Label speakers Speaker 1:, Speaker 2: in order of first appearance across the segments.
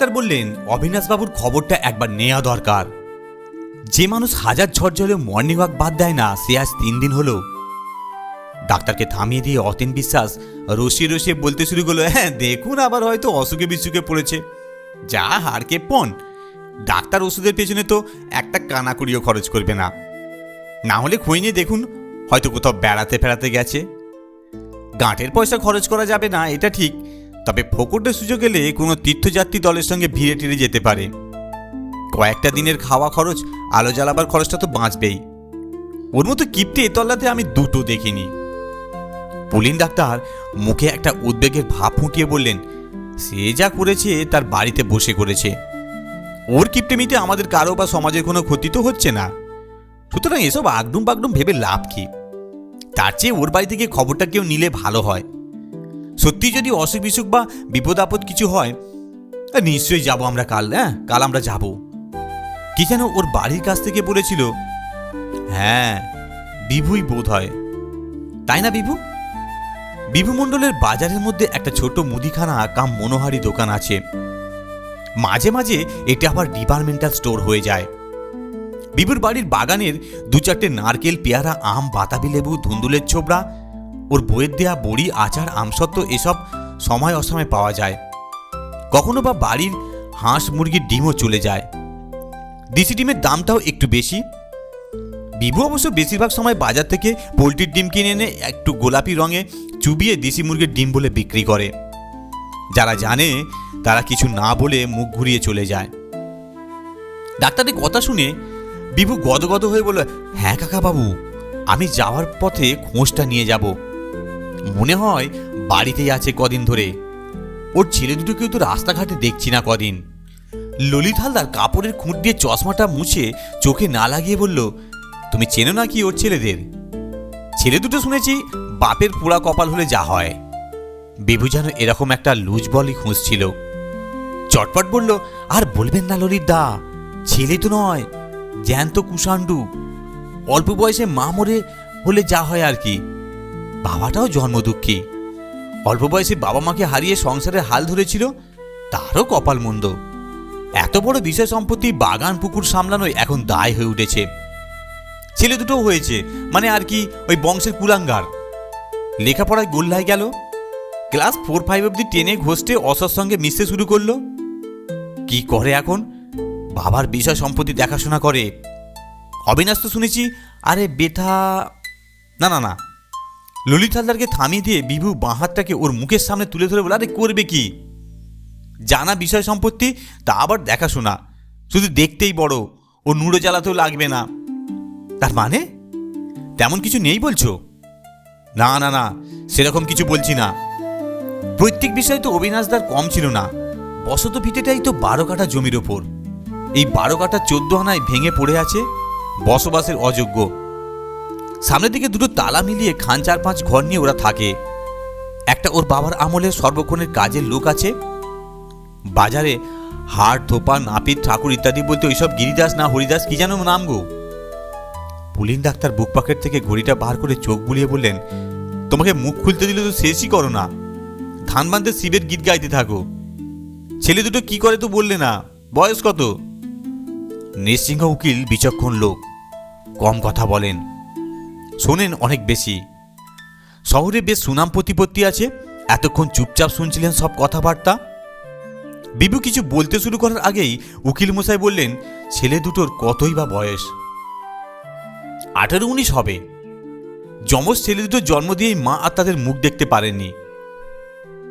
Speaker 1: Doctor বললেন, অবিনাশবাবুর খবরটা একবার নেওয়া দরকার। যে মানুষ হাজার ঝড় জলে মর্নিং ওয়াক বাদ দেয় না, সে আজ তিন দিন হলো। ডাক্তারকে থামিয়ে দিয়ে অতীন বিশ্বাস রসিয়ে রসিয়ে বলতে শুরু করল হ্যাঁ দেখুন আবার হয়তো অসুখে বিসুখে পড়েছে। যা হারকে পণ। ডাক্তার ওষুধের পেছনে তো একটা কানাকুড়িও খরচ করবে না। না হলে খই নিয়ে দেখুন, হয়তো কোথাও বেড়াতে ফেরাতে গেছে। গাঁটের পয়সা খরচ করা যাবে না, এটা ঠিক। তবে ফোকটের সুযোগ এলে কোনো তীর্থযাত্রী দলের সঙ্গে ভিড়ে টিরে যেতে পারে। কয়েকটা দিনের খাওয়া খরচ, আলো জ্বালাবার খরচটা তো বাঁচবেই। ওর মতো কিপ্টে এতল্লাতে আমি দুটো দেখিনি। পুলিন ডাক্তার মুখে একটা উদ্বেগের ভাব ফুটিয়ে বললেন, সে যা করেছে তার বাড়িতে বসে করেছে। ওর কিপটেমিতে আমাদের কারও বা সমাজের কোনো ক্ষতি তো হচ্ছে না। সুতরাং এসব আগডুম বাগডুম ভেবে লাভ কি? তার চেয়ে ওর বাড়ি থেকে খবরটা কেউ নিলে ভালো হয়। সত্যি যদি অসুখ বিসুখ বা বিপদ আপদ কিছু হয় নিশ্চয়ই যাব আমরা কাল হ্যাঁ? কাল আমরা যাব। কি যেন ওর বাড়ির কাছ থেকে বলেছিল হ্যাঁ বিভুই বোধ হয়। তাই না, বিভু? বিভু মণ্ডলের বাজারের মধ্যে একটা ছোট মুদিখানা কাম মনোহারি দোকান আছে। মাঝে মাঝে এটা আবার ডিপার্টমেন্টাল স্টোর হয়ে যায়। বিভুর বাড়ির বাগানের দু চারটে নারকেল, পেয়ারা, আম, বাতাবি লেবু, ধুন্দুলের ছোবড়া ওর বইয়ের দেয়া বড়ি, আচার আমসত্ব এসব সময় অসময় পাওয়া যায়। কখনো বা বাড়ির হাঁস মুরগির ডিমও চলে যায়। দেশি ডিমের দামটাও একটু বেশি। বিভু অবশ্য বেশিরভাগ সময় বাজার থেকে পোলট্রির ডিম কিনে এনে একটু গোলাপি রঙে চুবিয়ে দেশি মুরগির ডিম বলে বিক্রি করে। যারা জানে, তারা কিছু না বলে মুখ ঘুরিয়ে চলে যায়। ডাক্তারের কথা শুনে বিভু গদগদ হয়ে বলল হ্যাঁ কাকা বাবু আমি যাওয়ার পথে খোঁজটা নিয়ে যাব। মনে হয় বাড়িতেই আছে কদিন ধরে। ওর ছেলে দুটোকেও তো রাস্তাঘাটে দেখছি না কদিন। ললিত হালদার কাপড়ের খুঁট দিয়ে চশমাটা মুছে চোখে না লাগিয়ে বলল, তুমি চেনো না কি ওর ছেলেদের? ছেলে দুটো শুনেছি বাপের পোড়া কপাল হলে যা হয়। বিভু যেন এরকম একটা লুজ বলই খুঁজছিল। চটপট বলল, আর বলবেন না ললিত দা, ছেলে তো নয়, জ্যান্ত কুষাণ্ডু। অল্প বয়সে মা মরে হলে যা হয় আর কি। বাবাটাও জন্ম দুঃখী অল্প বয়সে বাবা মাকে হারিয়ে সংসারের হাল ধরেছিল, তারও কপাল মন্দ। এত বড় বিষয় সম্পত্তি বাগান পুকুর সামলানো এখন দায় হয়ে উঠেছে। ছেলে দুটোও হয়েছে মানে আর কি ওই বংশের কুলাঙ্গার। লেখাপড়ায় গোল্লায় গেল, ক্লাস ফোর ফাইভ অব্দি টেনে ঘষতে অসর সঙ্গে মিশতে শুরু করল। কি করে এখন? বাবার বিষয় সম্পত্তি দেখাশোনা করে। অবিনাশ তো শুনেছি, আরে বেথা না না না ললিত হালদারকে থামিয়ে দিয়ে বিভু বাঁ হাতটাকে ওর মুখের সামনে তুলে ধরে বলে, আরে করবে কি? জানা বিষয় সম্পত্তি, তা আবার দেখাশোনা। শুধু দেখতেই বড়, ও নুড়ো জ্বালাতেও লাগবে না। তার মানে? তেমন কিছু নেই বলছো? না না না, সেরকম কিছু বলছি না। প্রত্যেক বিষয় তো অবিনাশদার কম ছিল না। বসত ভিটেটাই তো বারো কাঠা জমির ওপর। এই বারো কাঠা চোদ্দ আনায় ভেঙে পড়ে আছে বসবাসের অযোগ্য। সামনের দিকে দুটো তালা মিলিয়ে খান চার পাঁচ ঘর নিয়ে ওরা থাকে। একটা ওর বাবার আমলে সর্বক্ষণের কাজের লোক আছে। বাজারে হাট ধোপা নাপিত, ঠাকুর ইত্যাদি বলতে ওইসব গিরিদাস না হরিদাস কি যেন নাম গো? পুলিন ডাক্তার বুক পকেট থেকে ঘড়িটা বার করে চোখ বুলিয়ে বললেন, তোমাকে মুখ খুলতে দিলে তো শেষই করো না। ধান বান্ধে শিবের গীত গাইতে থাকো। ছেলে দুটো কি করে তো বললে না? বয়স কত? নৃসিংহ উকিল বিচক্ষণ লোক, কম কথা বলেন। শোনেন অনেক বেশি। শহরে বেশ সুনাম প্রতিপত্তি আছে, এতক্ষণ চুপচাপ শুনছিলেন সব কথাবার্তা? বিভু কিছু বলতে শুরু করার আগেই উকিল মশাই বললেন, ছেলে দুটোর কতই বা বয়স? আঠারো উনিশ হবে। যমজ ছেলে দুটোর জন্ম দিয়েই মা আর তাদের মুখ দেখতে পারেননি।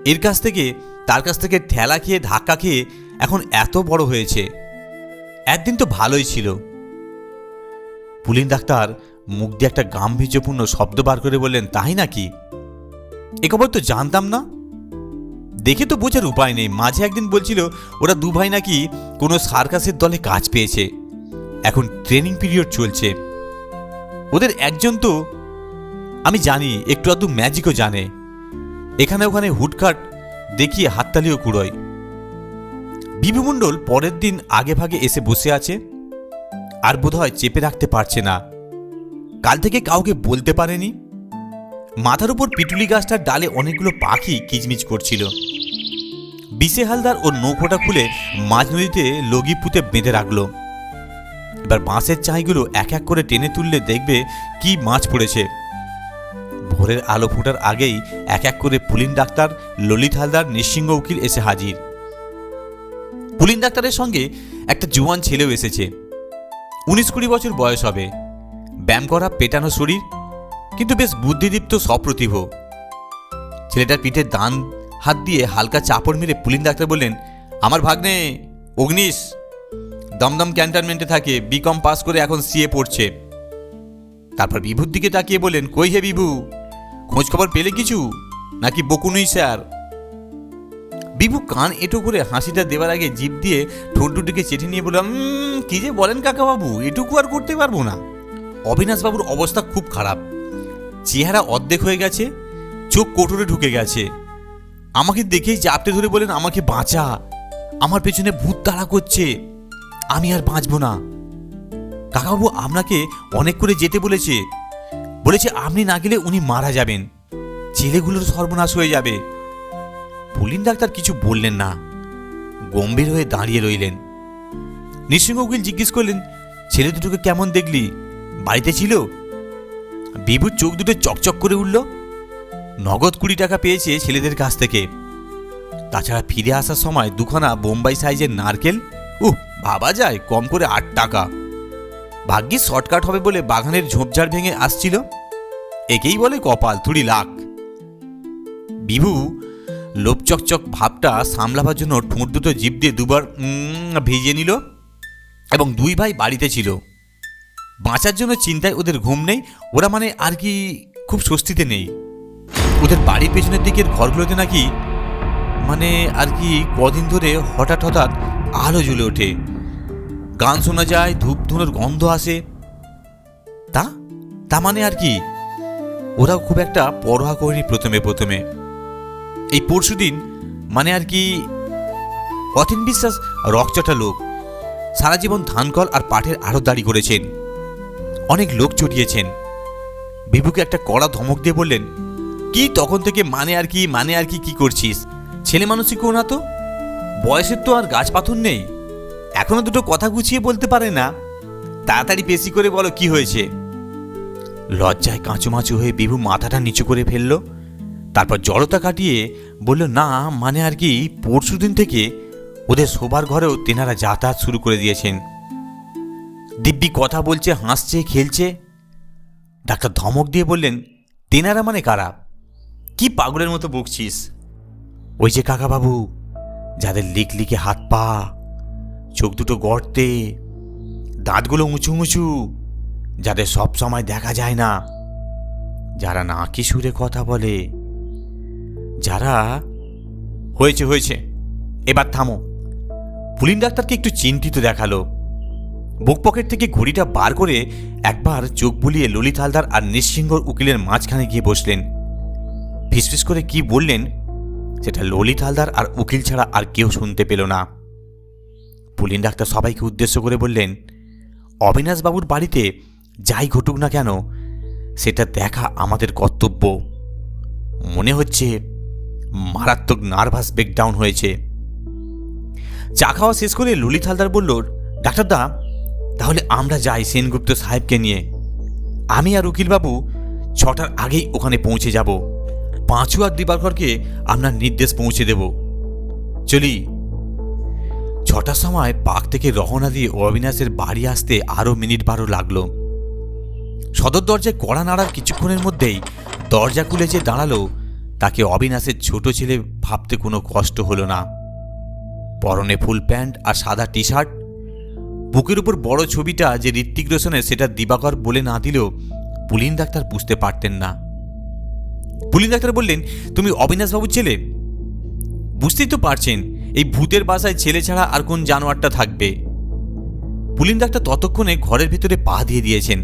Speaker 1: এর কাছ থেকে, তার কাছ থেকে ঠেলা খেয়ে ধাক্কা খেয়ে এখন এত বড় হয়েছে। একদিন তো ভালোই ছিল। পুলিন ডাক্তার মুখ দিয়ে একটা গাম্ভীর্যপূর্ণ শব্দ বার করে বললেন, তাই নাকি? এ খবর তো জানতাম না। দেখে তো বোঝার উপায় নেই। মাঝে একদিন বলছিল, ওরা দু ভাই নাকি কোনো সার্কাসের দলে কাজ পেয়েছে। এখন ট্রেনিং পিরিয়ড চলছে। ওদের একজন তো, আমি জানি, একটু আধটু ম্যাজিকও জানে। এখানে ওখানে হুটকাট দেখিয়ে হাততালিও কুড়োয়। বিভুমণ্ডল পরের দিন আগে ভাগে এসে বসে আছে। আর বোধহয় চেপে রাখতে পারছে না। কাল থেকে কাউকে বলতে পারেনি? মাথার উপর পিটুলি গাছটার ডালে অনেকগুলো পাখি কিচমিচ করছিল। বিশে হালদার ও নৌকোটা খুলে মাঝ নদীতে লগি পুঁতে বেঁধে রাখল। এবার বাঁশের চাইগুলো এক এক করে টেনে তুললে দেখবে কি মাছ পড়েছে। ভোরের আলো ফোটার আগেই এক এক করে পুলিন ডাক্তার, ললিত হালদার, নৃসিংহ উকিল এসে হাজির। পুলিন ডাক্তারের সঙ্গে একটা জুয়ান ছেলেও এসেছে। উনিশ কুড়ি বছর বয়স হবে। ব্যায়াম করা পেটানো শরীর কিন্তু বেশ বুদ্ধিদীপ্ত সপ্রতিভ ছেলেটার পিঠে দান হাত দিয়ে হালকা চাপড় মেরে পুলিন ডাক্তার বললেন আমার ভাগ্নে অগ্নিশ দমদম ক্যান্টনমেন্টে থাকে বিকম পাস করে এখন সিএ পড়ছে। তারপর বিভুর দিকে তাকিয়ে বললেন কই হে বিভু খোঁজ খবর পেলে কিছু? নাকি বকুনই স্যার? বিভু কান এটো করে হাসিটা দেওয়ার আগে জিভ দিয়ে ঠোঁট দুটিকে চেটে নিয়ে বললাম "উম, কি যে বলেন কাকাবাবু এটুকু আর করতে পারব না। অবিনাশবাবুর অবস্থা খুব খারাপ। চেহারা অর্ধেক হয়ে গেছে, চোখ কোটরে ঢুকে গেছে। আমাকে দেখেই চাপটে ধরে বলেন আমাকে বাঁচা। আমার পেছনে ভূত তাড়া করছে। আমি আর বাঁচবো না। কাকাবাবু আপনাকে অনেক করে যেতে বলেছে। বলেছে, আপনি না গেলে উনি মারা যাবেন। ছেলেগুলোর সর্বনাশ হয়ে যাবে। পুলিন ডাক্তার কিছু বললেন না। গম্ভীর হয়ে দাঁড়িয়ে রইলেন। নৃসিংহ উকিল জিজ্ঞেস করলেন, ছেলে দুটোকে কেমন দেখলি? বাড়িতে ছিল? বিভুর চোখ দুটো চকচক করে উঠল। নগদ কুড়ি টাকা পেয়েছে ছেলেদের কাছ থেকে। তাছাড়া ফিরে আসার সময় দুখানা বোম্বাই সাইজের নারকেল, উহ, ভাবা যায়, কম করে আট টাকা। ভাগ্যিস শর্টকাট হবে বলে বাগানের ঝোপঝাড় ভেঙে আসছিল। একেই বলে কপাল, থুড়ি লাখ। বিভু লোপচকচক ভাবটা সামলাবার জন্য ঠোঁট দুটো জিভ দিয়ে দুবার ভিজিয়ে নিল এবং দুই ভাই বাড়িতে ছিল। বাঁচার জন্য চিন্তায় ওদের ঘুম নেই, ওরা মানে আর কি খুব স্বস্তিতে নেই। ওদের বাড়ির পেছনের দিকের ঘরগুলোতে নাকি মানে আর কি কদিন ধরে হঠাৎ হঠাৎ আলো জ্বলে ওঠে। গান শোনা যায়, ধূপ ধুনোর গন্ধ আসে। তা? তা মানে আর কি? ওরাও খুব একটা পরোয়া করেনি প্রথমে প্রথমে। এই পরশু দিন মানে আর কি অতীন বিশ্বাস রকচটা লোক সারা জীবন ধানকল আর পাঠের আড়তদারি করেছেন। অনেক লোক চটিয়েছেন বিভুকে একটা কড়া ধমক দিয়ে বললেন, কি তখন থেকে মানে আর কি মানে আর কি কি করছিস? ছেলে মানুষই কেউ না তো? বয়সের তো আর গাছ পাথর নেই। এখনও দুটো কথা গুছিয়ে বলতে পারে না। তাড়াতাড়ি বেশি করে বলো কি হয়েছে? লজ্জায় কাঁচুমাচু হয়ে বিভু মাথাটা নিচু করে ফেলল। তারপর জড়তা কাটিয়ে বলল, না মানে আর কি পরশু দিন থেকে ওদের শোবার ঘরেও তেনারা যাতায়াত শুরু করে দিয়েছেন। দিব্যি কথা বলছে, হাসছে, খেলছে। ডাক্তার ধমক দিয়ে বললেন তেনারা মানে কারা? কি পাগলের মতো বকছিস? ওই যে কাকাবাবু, যাদের লিক লিকে হাত পা, চোখ দুটো গর্তে, দাঁতগুলো উঁচু উঁচু, যাদের সব সময় দেখা যায় না, যারা নাকি সুরে কথা বলে, যারা হয়েছে হয়েছে, এবার থামো। পুলিন ডাক্তারকে একটু চিন্তিত দেখাল। বুক পকেট থেকে ঘড়িটা বার করে একবার চোখ বুলিয়ে ললিত হালদার আর নিঃসিংহর উকিলের মাঝখানে গিয়ে বসলেন। ফিসফিস করে কি বললেন, সেটা ললিত হালদার আর উকিল ছাড়া আর কেউ শুনতে পেল না। পুলিন ডাক্তার সবাইকে উদ্দেশ্য করে বললেন, অবিনাশবাবুর বাড়িতে যাই ঘটুক না কেন, সেটা দেখা আমাদের কর্তব্য। মনে হচ্ছে মারাত্মক নার্ভাস ব্রেকডাউন হয়েছে। চা খাওয়া শেষ করে ললিত হালদার বলল, ডাক্তারদা তাহলে আমরা যাই সেনগুপ্ত সাহেবকে নিয়ে। আমি আর উকিলবাবু ছটার আগেই ওখানে পৌঁছে যাব। পাঁচু আর দিবাকরকে আপনার নির্দেশ পৌঁছে দেব। চলি। ছটার সময় পাক থেকে রহনা দিয়ে অবিনাশের বাড়ি আসতে আরও মিনিট বারো লাগল। সদর দরজায় কড়া নাড়ার কিছুক্ষণের মধ্যেই দরজা খুলে যে দাঁড়াল, তাকে অবিনাশের ছোট ছেলে ভাবতে কোনো কষ্ট হলো না। পরনে ফুল প্যান্ট আর সাদা টি শার্ট বুকের উপর বড় ছবিটা যে ঋত্বিক রোশনের সেটা দিবাকর বলে না দিলেও পুলিন ডাক্তার বুঝতে পারতেন না। পুলিন ডাক্তার বললেন, তুমি অবিনাশবাবুর ছেলে? বুঝতেই তো পারছেন, এই ভূতের বাসায় ছেলে ছাড়া আর কোন জানোয়ারটা থাকবে? পুলিন ডাক্তার ততক্ষণে ঘরের ভিতরে পা দিয়ে দিয়েছেন।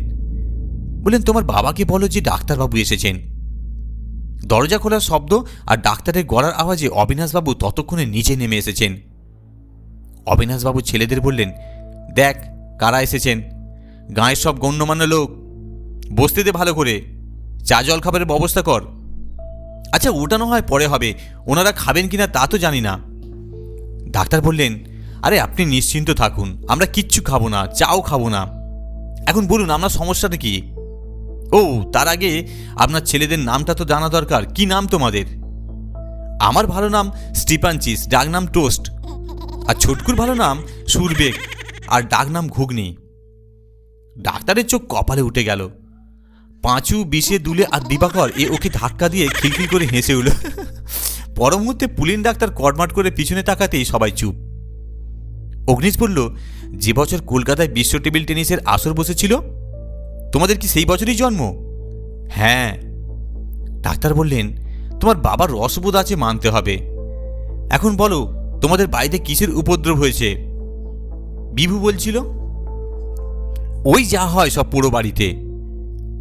Speaker 1: বললেন, তোমার বাবাকে বলো যে ডাক্তারবাবু এসেছেন। দরজা খোলার শব্দ আর ডাক্তারের গলার আওয়াজে অবিনাশবাবু ততক্ষণে নিচে নেমে এসেছেন। অবিনাশবাবু ছেলেদের বললেন দেখ, কারা এসেছেন? গাঁয়ের সব গণ্যমান্য লোক। বসতে দে ভালো করে। চা, জল খাবারের ব্যবস্থা কর। আচ্ছা ওটা না হয় পরে হবে। ওনারা খাবেন কিনা তা তো জানি না। ডাক্তার বললেন, আরে, আপনি নিশ্চিন্ত থাকুন। আমরা কিচ্ছু খাব না, চাও খাব না। এখন বলুন, আপনার সমস্যাটা কি? ও, তার আগে আপনার ছেলেদের নামটা তো জানা দরকার। কি নাম তোমাদের? আমার ভালো নাম স্টিপানচিস ডাক নাম টোস্ট। আর ছোটকুর ভালো নাম সুরবেগ। আর ডাক নাম ঘুগনি। ডাক্তারের চোখ কপালে উঠে গেল। পাঁচু, বিষে, দুলে আর দিবাকর এ ওকে ধাক্কা দিয়ে খিলখিল করে হেসে উঠল। পর মুহূর্তে পুলিন ডাক্তার কটমাট করে পিছনে তাকাতেই সবাই চুপ। অগ্নিশ বলল, যে বছর কলকাতায় বিশ্ব টেবিল টেনিসের আসর বসেছিল, তোমাদের কি সেই বছরই জন্ম? হ্যাঁ। ডাক্তার বললেন, তোমার বাবার রসবোধ আছে মানতে হবে। এখন বলো, তোমাদের বাড়িতে কিসের উপদ্রব হয়েছে? বিভু বলছিল, ওই যা হয় সব পুরো বাড়িতে।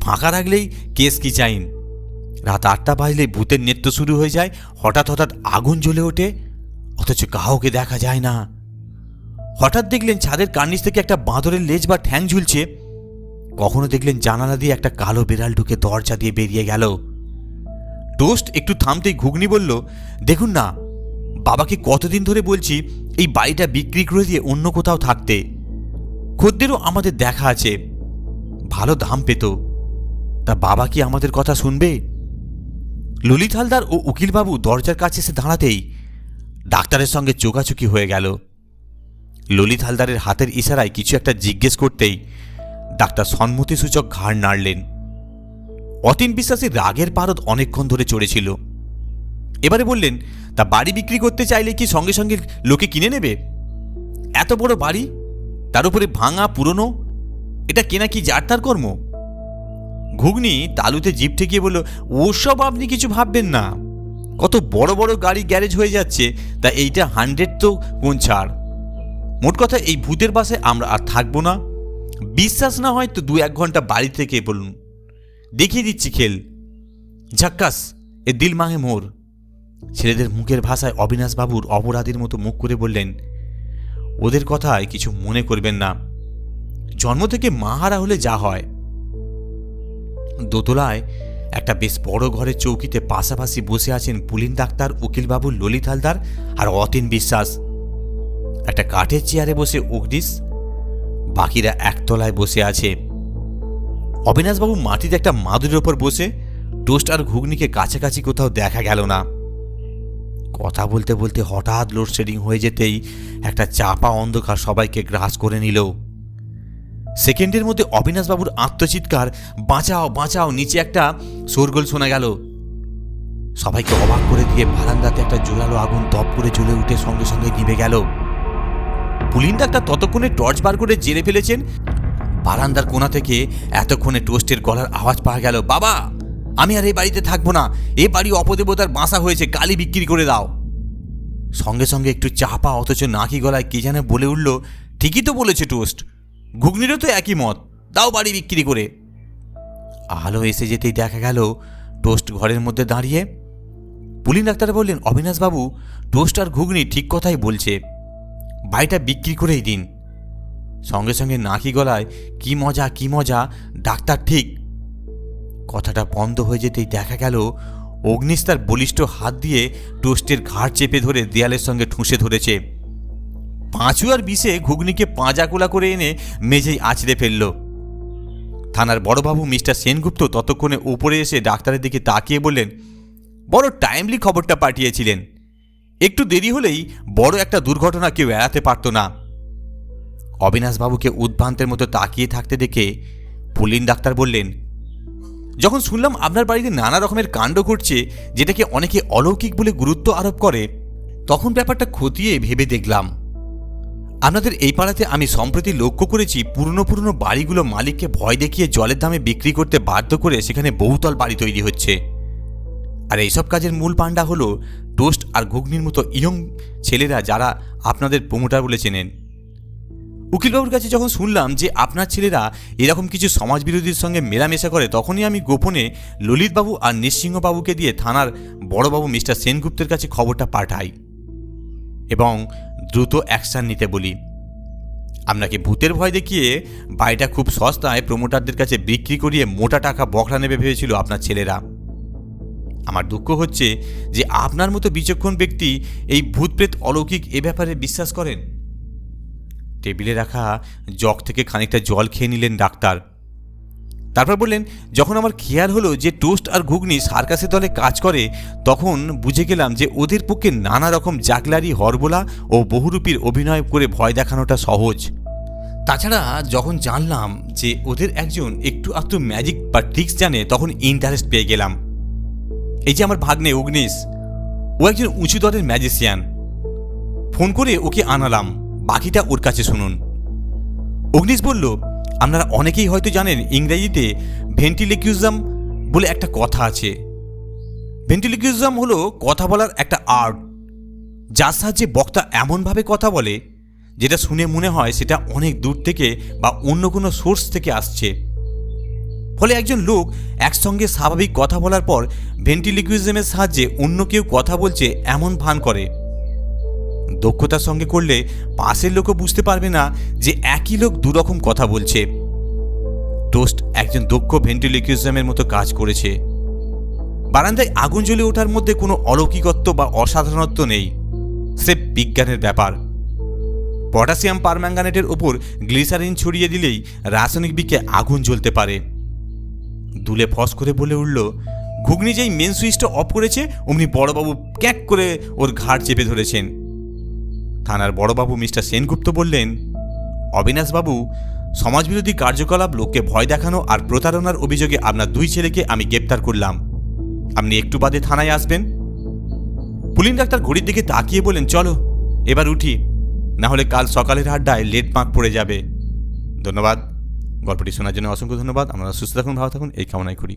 Speaker 1: ফাঁকা রাখলেই কেস কি চাইন? রাত আটটা বাজলেই ভূতের নৃত্য শুরু হয়ে যায়, হঠাৎ হঠাৎ আগুন জ্বলে ওঠে, অথচ কাউকে দেখা যায় না। হঠাৎ দেখলেন ছাদের কার্নিশ থেকে একটা বাঁদরের লেজ বা ঠ্যাং ঝুলছে। কখনো দেখলেন জানালা দিয়ে একটা কালো বেড়াল ঢুকে দরজা দিয়ে বেরিয়ে গেল। টোস্ট একটু থামতেই ঘুগনি বলল, দেখুন না, বাবাকে কতদিন ধরে বলছি এই বাড়িটা বিক্রি করে দিয়ে অন্য কোথাও থাকতে। খদ্দেরও আমাদের দেখা আছে। ভালো দাম পেত। তা বাবা কি আমাদের কথা শুনবে? ললিত হালদার ও উকিলবাবু দরজার কাছে এসে দাঁড়াতেই ডাক্তারের সঙ্গে চোকাচুকি হয়ে গেল। ললিত হালদারের হাতের ইশারায় কিছু একটা জিজ্ঞেস করতেই ডাক্তার সম্মতিসূচক ঘাড় নাড়লেন। অতীন বিশ্বাসী রাগের পারদ অনেকক্ষণ ধরে চড়েছিল। এবারে বললেন তা বাড়ি বিক্রি করতে চাইলে কি সঙ্গে সঙ্গে লোকে কিনে নেবে? এত বড় বাড়ি? তার উপরে ভাঙা, পুরনো? এটা কেনা কি যার তার কর্ম? ঘুগনি তালুতে জিপ ঠেকিয়ে বলল, ওসব আপনি কিছু ভাববেন না। কত বড় বড় গাড়ি গ্যারেজ হয়ে যাচ্ছে, তা এইটা হান্ড্রেড তো কোন ছাড়। মোট কথা এই ভূতের বাসে আমরা আর থাকব না। বিশ্বাস না হয় তো দু এক ঘণ্টা বাড়ি থেকে বলুন। দেখিয়ে দিচ্ছি খেল। ঝাক্কাস, এ দিল মাঙে মোর। ছেলেদের মুখের ভাষায় অবিনাশবাবুর অপরাধীর মতো মুখ করে বললেন, ওদের কথায় কিছু মনে করবেন না। জন্ম থেকে মাহারা হলে যা হয়। দোতলায় একটা বেশ বড় ঘরের চৌকিতে পাশাপাশি বসে আছেন পুলিন ডাক্তার উকিলবাবু ললিত হালদার আর অতীন বিশ্বাস। একটা কাঠের চেয়ারে বসে অগ্নিস বাকিরা একতলায় বসে আছে। অবিনাশবাবু মাটিতে একটা মাদুরের ওপর বসে, টোস্ট আর ঘুগনিকে কাছাকাছি কোথাও দেখা গেল না। কথা বলতে বলতে হঠাৎ লোডশেডিং হয়ে যেতেই একটা চাপা অন্ধকার সবাইকে গ্রাস করে নিল। সেকেন্ডের মধ্যে অবিনাশবাবুর আত্মচিৎকার, বাঁচাও বাঁচাও, নিচে একটা শোরগোল শোনা গেল। সবাইকে অবাক করে দিয়ে বারান্দাতে একটা জোরালো আগুন দপ করে জ্বলে উঠে সঙ্গে সঙ্গে নিভে গেল। পুলিন ডাক্তার ততক্ষণে টর্চ বার করে জেরে ফেলেছেন। বারান্দার কোনা থেকে এতক্ষণে টোস্টের গলার আওয়াজ পাওয়া গেল, বাবা! আমি আর এই বাড়িতে থাকব না। এ বাড়ি অপদেবতার বাসা হয়েছে কালি বিক্রি করে দাও। সঙ্গে সঙ্গে একটু চাপা অথচ নাকি গলায় কে যেন বলে উঠল, ঠিকই তো বলেছে টোস্ট। ঘুগনিরও তো একই মত। দাও বাড়ি বিক্রি করে। আলো এসে যেতেই দেখা গেল, টোস্ট ঘরের মধ্যে দাঁড়িয়ে। পুলিন ডাক্তার বললেন অবিনাশবাবু টোস্ট আর ঘুগনি ঠিক কথাই বলছে। বাড়িটা বিক্রি করেই দিন। সঙ্গে সঙ্গে নাকি গলায়, কি মজা কি মজা, ডাক্তার ঠিক কথাটা বন্ধ হয়ে যেতেই দেখা গেল অগ্নিস তার বলিষ্ঠ হাত দিয়ে টোস্টের ঘাড় চেপে ধরে দেয়ালের সঙ্গে ঠুসে ধরেছে। পাঁচু আর বিষে ঘুগনিকে পাঁজা কোলা করে এনে মেঝেই আছড়ে ফেলল। থানার বড়বাবু মিস্টার সেনগুপ্ত ততক্ষণে উপরে এসে ডাক্তারের দিকে তাকিয়ে বললেন, বড় টাইমলি খবরটা পাঠিয়েছিলেন। একটু দেরি হলেই বড় একটা দুর্ঘটনা কেউ এড়াতে পারত না। অবিনাশবাবুকে উদ্ভ্রান্তের মতো তাকিয়ে থাকতে দেখে পুলিন ডাক্তার বললেন যখন শুনলাম আপনার বাড়িতে নানা রকমের কাণ্ড ঘটছে, যেটাকে অনেকে অলৌকিক বলে গুরুত্ব আরোপ করে, তখন ব্যাপারটা খতিয়ে ভেবে দেখলাম। আপনাদের এই পাড়াতে আমি সম্প্রতি লক্ষ্য করেছি, পুরনো পুরনো বাড়িগুলো মালিককে ভয় দেখিয়ে জলের দামে বিক্রি করতে বাধ্য করে সেখানে বহুতল বাড়ি তৈরি হচ্ছে। আর এইসব কাজের মূল পাণ্ডা হলো টোস্ট আর ঘুগনির মতো ইয়ং ছেলেরা যারা আপনাদের প্রমোটার বলে চেনেন। উকিলবাবুর কাছে যখন শুনলাম যে আপনার ছেলেরা এরকম কিছু সমাজবিরোধীর সঙ্গে মেলামেশা করে, তখনই আমি গোপনে ললিতবাবু আর নৃসিংহবাবুকে দিয়ে থানার বড়বাবু মিস্টার সেনগুপ্তের কাছে খবরটা পাঠাই এবং দ্রুত অ্যাকশান নিতে বলি। আপনাকে ভূতের ভয় দেখিয়ে বাড়িটা খুব সস্তায় প্রমোটারদের কাছে বিক্রি করিয়ে মোটা টাকা বকরা নেবে ভেবেছিল আপনার ছেলেরা। আমার দুঃখ হচ্ছে যে আপনার মতো বিচক্ষণ ব্যক্তি এই ভূতপ্রেত অলৌকিক এ ব্যাপারে বিশ্বাস করেন। টেবিলে রাখা জগ থেকে খানিকটা জল খেয়ে নিলেন ডাক্তার। তারপর বললেন, যখন আমার খেয়াল হলো যে টোস্ট আর ঘুগনি সার্কাসের দলে কাজ করে, তখন বুঝে গেলাম যে ওদের পক্ষে নানা রকম জাগলারি, হরবোলা ও বহুরূপীর অভিনয় করে ভয় দেখানোটা সহজ। তাছাড়া যখন জানলাম যে ওদের একজন একটু আধটু ম্যাজিক বা ট্রিক্স জানে, তখন ইন্টারেস্ট পেয়ে গেলাম। এই যে আমার ভাগ্নে অগ্নিশ, ও একজন উঁচু দরের ম্যাজিশিয়ান ফোন করে ওকে আনালাম। বাকিটা ওর কাছে শুনুন। অগ্নিশ বলল, আপনারা অনেকেই হয়তো জানেন ইংরেজিতে ভেন্টিলিকিউজম বলে একটা কথা আছে। ভেন্টিলিকিউজম হলো কথা বলার একটা আর্ট, যার সাহায্যে বক্তা এমনভাবে কথা বলে, যেটা শুনে মনে হয় সেটা অনেক দূর থেকে বা অন্য কোনো সোর্স থেকে আসছে। ফলে একজন লোক একসঙ্গে স্বাভাবিক কথা বলার পর ভেন্টিলিকুইজমের সাহায্যে অন্য কেউ কথা বলছে এমন ভান করে। দক্ষতার সঙ্গে করলে পাশের লোকও বুঝতে পারবে না যে একই লোক দুরকম কথা বলছে। টোস্ট একজন দক্ষ ভেন্টিলিকুইজমের মতো কাজ করেছে। বারান্দায় আগুন জ্বলে ওঠার মধ্যে কোনো অলৌকিকত্ব বা অসাধারণত্ব নেই। সে বিজ্ঞানের ব্যাপার। পটাশিয়াম পারম্যাঙ্গানেটের ওপর গ্লিসারিন ছড়িয়ে দিলেই রাসায়নিক বিকে আগুন জ্বলতে পারে। দুলে ফস করে বলে উঠল, ঘুগনি যেই মেন সুইচটা অফ করেছে, অমনি বড়বাবু ক্যাক করে ওর ঘাড় চেপে ধরেছেন। থানার বড়বাবু মিস্টার সেনগুপ্ত বললেন, অবিনাশবাবু, সমাজবিরোধী কার্যকলাপ লোককে ভয় দেখানো আর প্রতারণার অভিযোগে আপনার দুই ছেলেকে আমি গ্রেপ্তার করলাম। আপনি একটু বাদে থানায় আসবেন? পুলিন ডাক্তার ঘড়ির দিকে তাকিয়ে বলেন চলো, এবার উঠি, না হলে কাল সকালের আড্ডায় লেট মার্ক পড়ে যাবে। ধন্যবাদ। গল্পটি শোনার জন্য অসংখ্য ধন্যবাদ। আপনারা সুস্থ থাকুন, ভালো থাকুন, এই কামনাই করি।